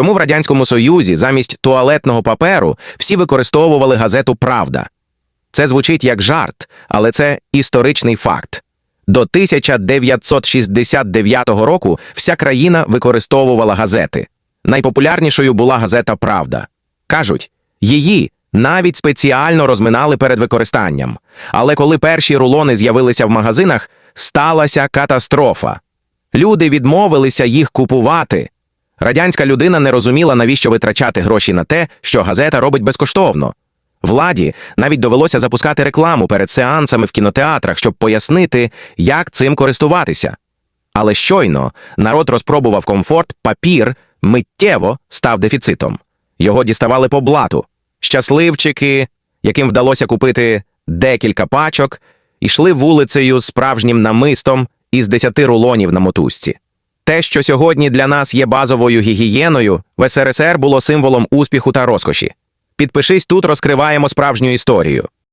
Чому в Радянському Союзі замість туалетного паперу всі використовували газету Правда? Це звучить як жарт, але це історичний факт. До 1969 року вся країна використовувала газети. Найпопулярнішою була газета Правда. Кажуть, її навіть спеціально розминали перед використанням. Але коли перші рулони з'явилися в магазинах, сталася катастрофа. Люди відмовилися їх купувати. Радянська людина не розуміла, навіщо витрачати гроші на те, що газета робить безкоштовно. Владі навіть довелося запускати рекламу перед сеансами в кінотеатрах, щоб пояснити, як цим користуватися. Але щойно народ розпробував комфорт, папір миттєво став дефіцитом. Його діставали по блату. Щасливчики, яким вдалося купити декілька пачок, йшли вулицею з справжнім намистом із десяти рулонів на мотузці. Те, що сьогодні для нас є базовою гігієною, в СРСР було символом успіху та розкоші. Підпишись тут, розкриваємо справжню історію.